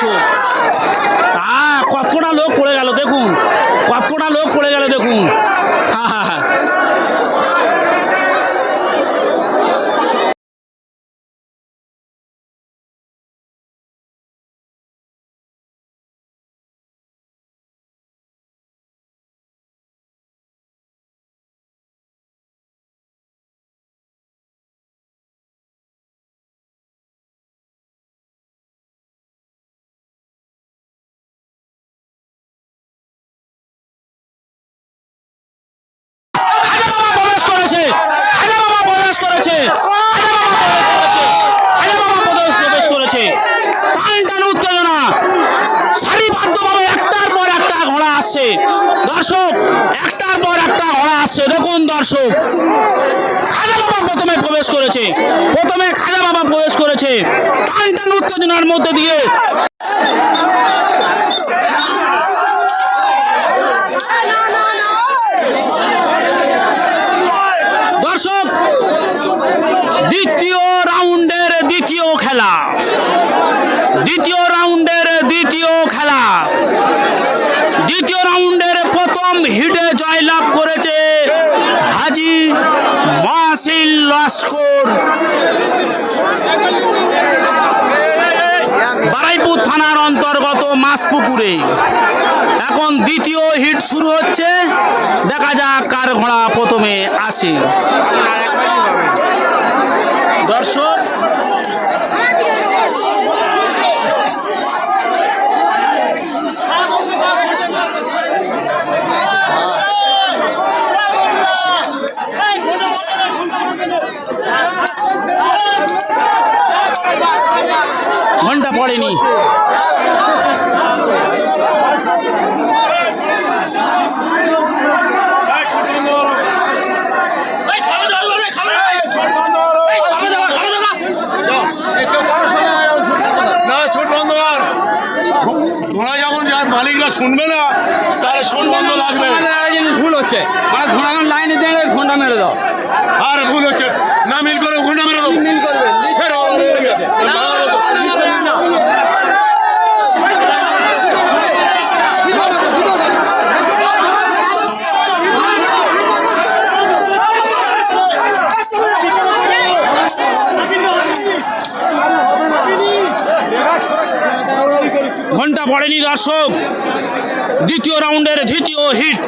দর্শক হ্যাঁ কতটা লোক পড়ে গেল দেখুন কতটা লোক পড়ে গেল দেখুন হ্যাঁ হ্যাঁ হ্যাঁ খাজা বাবা প্রবেশ করেছে খাজা বাবা প্রবেশ করেছে খাজা বাবা প্রবেশ প্রবেশ করেছে টান টান উত্তেজনা সারিবদ্ধভাবে একটার পর একটা ঘোড়া আসছে দর্শক একটার পর একটা ঘোড়া আসছে। দেখুন দর্শক, খাজা বাবা প্রথমে প্রবেশ করেছে। প্রথমে খাজা বাবা প্রবেশ করেছে। উত্তেজনার মধ্যে দিয়ে। দর্শক, দ্বিতীয় রাউন্ডের জয়লাভ করেছে মাসিল লস্কর। বারাইপুর থানার অন্তর্গত মাসপুকুরে এখন দ্বিতীয় হিট শুরু হচ্ছে। দেখা যাক কার ঘোড়া প্রথমে আসে। দর্শক ঘণ্টা পড়েনি না ছোট বন্ধ কর ঘোড়া যখন যার মালিকরা শুনবে না তাহলে শোট বন্ধ লাগবে আমাদের জিনিস ভুল হচ্ছে মানে ঘোড়াগান লাইনে দিয়ে ঘণ্টা মেরে দাও আর ভুল হচ্ছে না মিল করে ঘণ্টা মেরে দেবো মিল করবে ফের আবার হয়ে গেছে। ঘণ্টা পড়েনি দর্শক দ্বিতীয় রাউন্ডের দ্বিতীয় হিট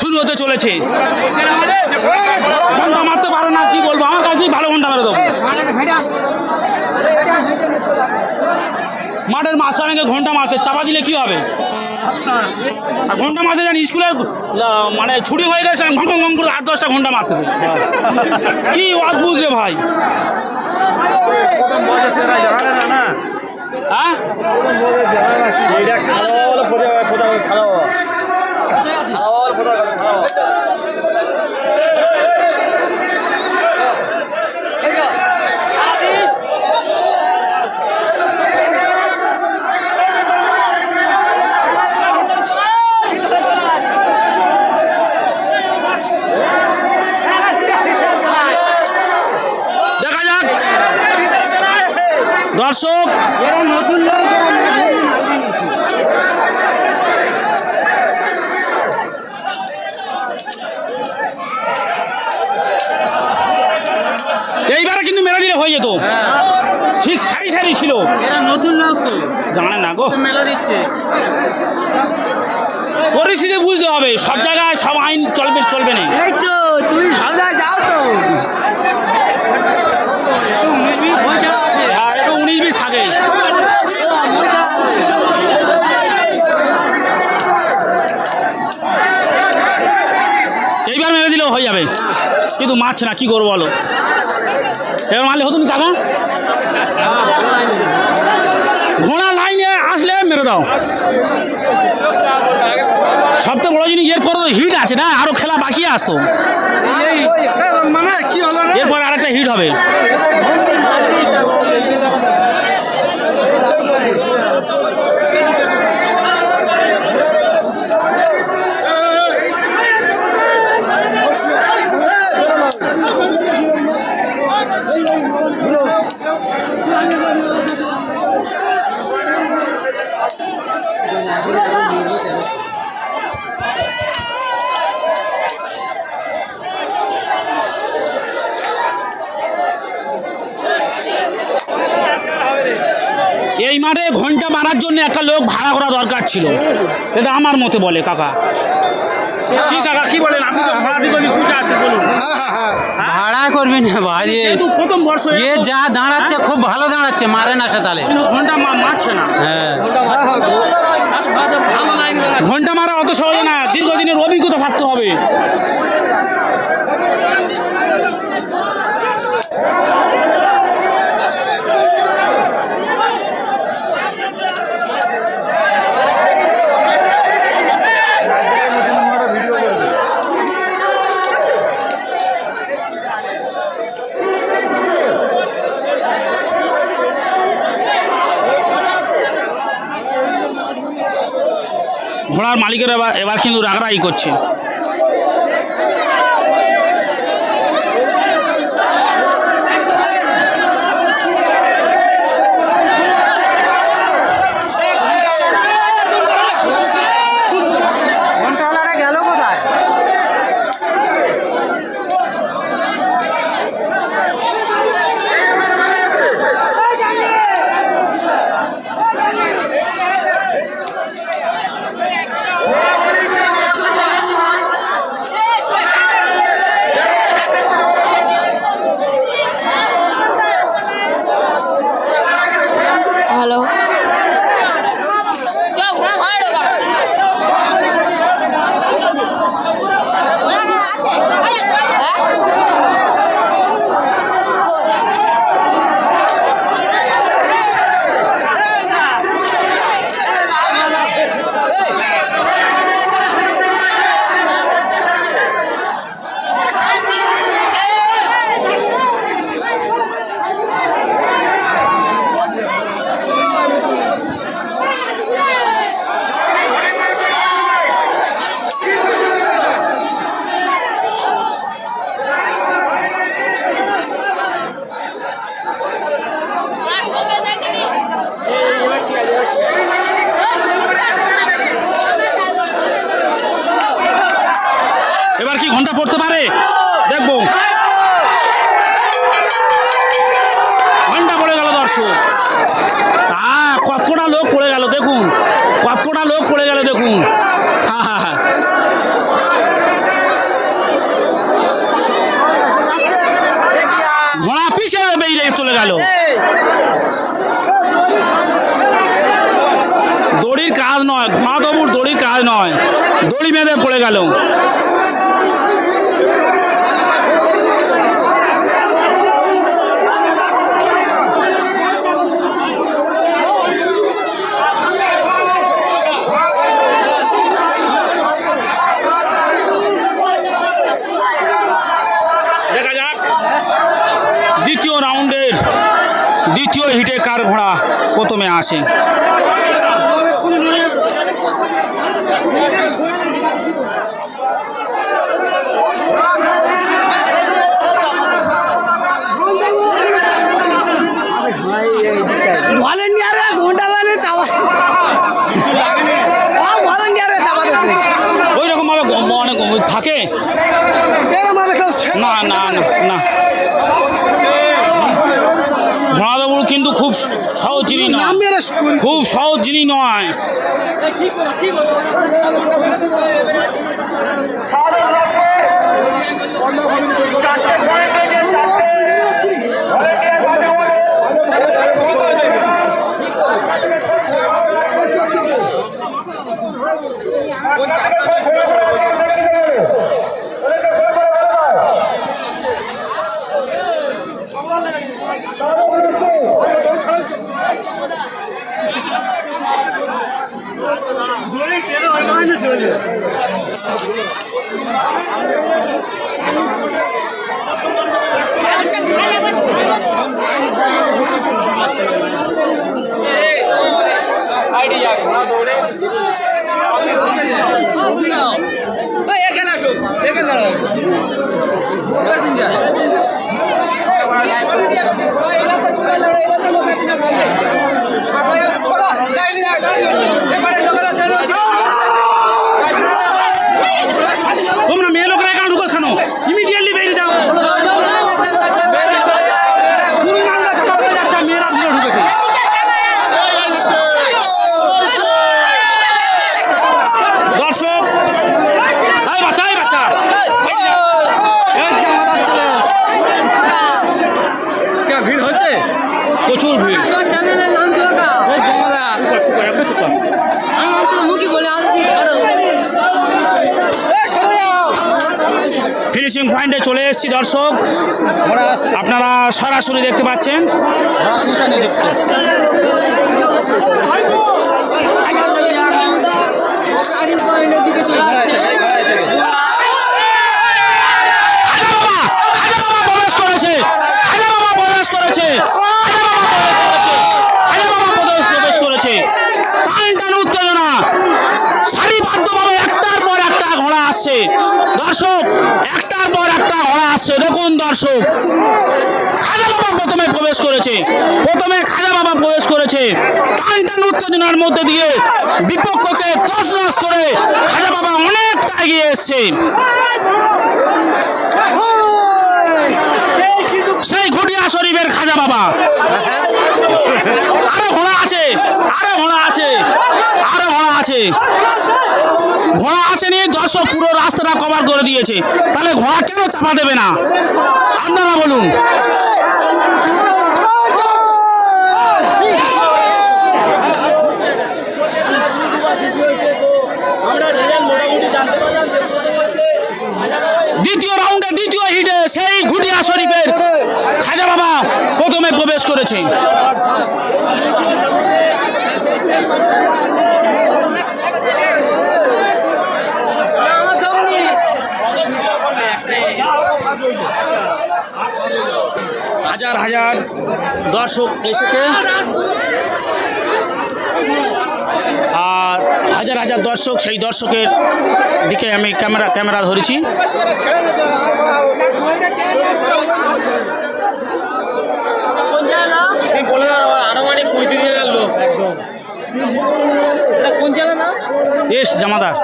শুরু হতে চলেছে। ঘণ্টা মারতে পারো না, কি বলব? আমার কাছে ভালো ঘণ্টা মেরে দেবো। মাঠের মাঝখানে ঘণ্টা মারতে, চাপা দিলে কি হবে? আর ঘণ্টা মারতে জানি স্কুলের মানে ছুটি হয়ে গেছে ঘন ঘন করে আট দশটা ঘণ্টা মারতেছে কি অদ্ভুত রে ভাই। হ্যাঁ? এটা খাওয়া হলে পোজা পোজা খাওয়া। খাওয়া হলে পোজা খাওয়া। দর্শক এইবারে কিন্তু মেরে দিলে হয়ে যেত ঠিক সারি সারি ছিল। এরা নতুন লোক তো। জানে না গো। মেলা দিচ্ছে। পরিস্থিতি বুঝতে হবে। সব জায়গায় সব আইন চলবে চলবে না। এই তো তুমি যাও তো। উনিশ বিশ থাকে। এইবার মেরে দিলেও হয়ে যাবে। কিন্তু মাছ না কি করব বলো? এবার মারলে হতো না কাকা ঘোড়া লাইনে আসলে মেরে দাও। সবথেকে বড় জিনিস এরপর হিট আছে না? আরও খেলা বাকি আসতো এরপর আর একটা আরেকটা হিট হবে। এই মাঠে ঘণ্টা মারার জন্য একটা লোক ভাড়া করা দরকার ছিল। এটা আমার মতে বলে কাকা। কি কাকা কি বলেন? আপনি তো ভাড়া দিতে বুঝে আছেন বলুন। ভাড়া করবি না ভাই প্রথম বর্ষ এ যা দাঁড়াচ্ছে খুব ভালো দাঁড়াচ্ছে মারে না সে তাহলে। ঘণ্টা মারছে না। হ্যাঁ। ঘণ্টা মারা অত সহজ না দীর্ঘদিনের অভিজ্ঞতা থাকতে হবে। ঘোড়ার মালিকেরা এবার এবার কিন্তু রাগরাগি করছে ঘন্টাওয়ালাটা গেল কোথায় হ্যালো চল ঘোড়া ভাড়া দেবো আছে হ্যাঁ কই? ঘোড়া ঢোকে দেখবি এবার কি ঘণ্টা পড়তে পারে দেখব ঘণ্টা হ্যাঁ কতটা লোক পড়ে গেল, দেখুন। কতটা লোক পড়ে গেল, দেখুন। ঘোড়া পিছে বেরিয়ে চলে গেল। দড়ির কাজ নয়, ঘোড়া দবুর দড়ির কাজ নয়। দড়ি বেঁধে পড়ে গেল দেখা যাক দ্বিতীয় রাউন্ডের দ্বিতীয় হিটে কার ঘোড়া প্রথমে সহজ জিনিস নয়। খুব সহজ জিনিস নয়। আপনারা সরাসরি দেখতে পাচ্ছেন দর্শক একটার পর একটা ঘোড়া আসছে। দেখুন দর্শক, খাজা বাবা প্রথমে প্রবেশ করেছে। প্রথমে খাজা বাবা প্রবেশ করেছে। টান টান উত্তেজনার মধ্যে দিয়ে বিপক্ষকে তছনছ করে খাজা বাবা অনেকটা এগিয়ে এসছে। সেই ঘটিয়া শরীফের খাজা বাবা। আরও ঘোড়া আছে, আরও ঘোড়া আছে, আরও ঘোড়া আছে। ঘোড়া আসেনি দর্শক পুরো রাস্তাটা কভার করে দিয়েছে। তাহলে ঘোড়া কেন চাপা দেবে না? আপনারা বলুন। দ্বিতীয় রাউন্ডে দ্বিতীয় হিটে সেই ঘুটিয়া শরীফের খাজা বাবা প্রথমে প্রবেশ করেছে। হাজার হাজার দর্শক এসেছে। আর হাজার হাজার দর্শক, সেই দর্শকের দিকে আমি ক্যামেরা ক্যামেরা ধরেছি আনুমানিক পঁয়ত্রিশ হাজার লোক একদম এটা কোন জেলা না এস জামাদার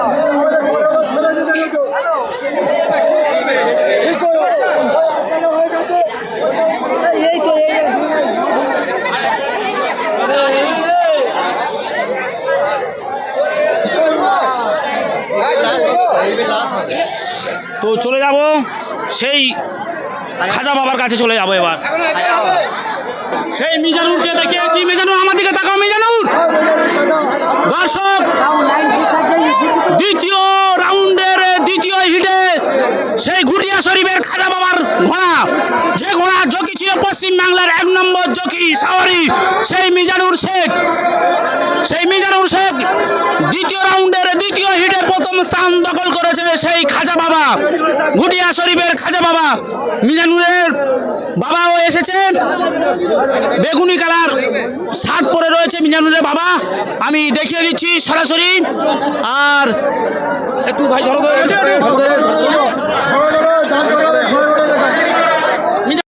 তো চলে যাব সেই খাজা বাবার কাছে চলে যাব এবার। সেই মিজানুরকে দেখিয়েছি। মিজানুর আমার দিকে তাকাও মিজানুর। দর্শক দ্বিতীয় রাউন্ডের দ্বিতীয় হিটে সেই ঘুটিয়া শরীফের খাজা বাবার ঘোড়া। যে ঘোড়া জকি ছিল পশ্চিম বাংলার এক নম্বর জকি সাওয়ারি। সেই মিজানুর শেখ। স্থান দখল করেছে সেই খাজা বাবা ঘুটিয়া শরীফের খাজা বাবা মিজানুরের বাবাও এসেছেন বেগুনি কালার শার্ট পরে রয়েছে মিজানুরের বাবা আমি দেখিয়ে দিচ্ছি সরাসরি আর একটু ভাই ধরো।